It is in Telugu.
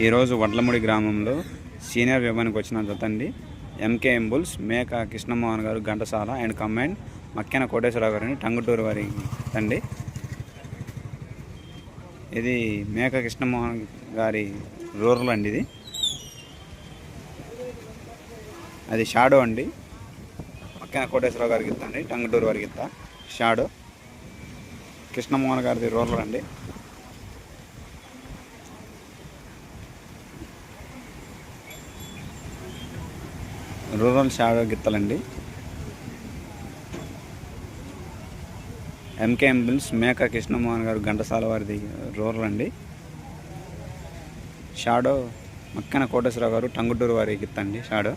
ఈరోజు వడ్లముడి గ్రామంలో సీనియర్ విభానికి వచ్చిన జత ఎంకే ఎంబుల్స్ మేక కృష్ణమోహన్ గారు ఘంటసాల అండ్ కమాండ్ మక్కెన కోటేశ్వరరావు గారిని టంగుటూరు వారి తండి. ఇది మేక కృష్ణమోహన్ గారి రూరల్ అండి ఇది. అది షాడో అండి. మక్కెన కోటేశ్వరరావు గారికి అండి టంగుటూరు వారికి ఇస్తా. షాడో. కృష్ణమోహన్ గారిది రూరల్ అండి. రూరల్ షాడో గిత్తలండి. ఎంకే ఎంబుల్స్ మేక కృష్ణమోహన్ గారు ఘంటసాల వారిది రూరల్ అండి. షాడో మక్కన కోటేశ్వరరావు గారు టంగుటూరు వారి గిత్తండి షాడో.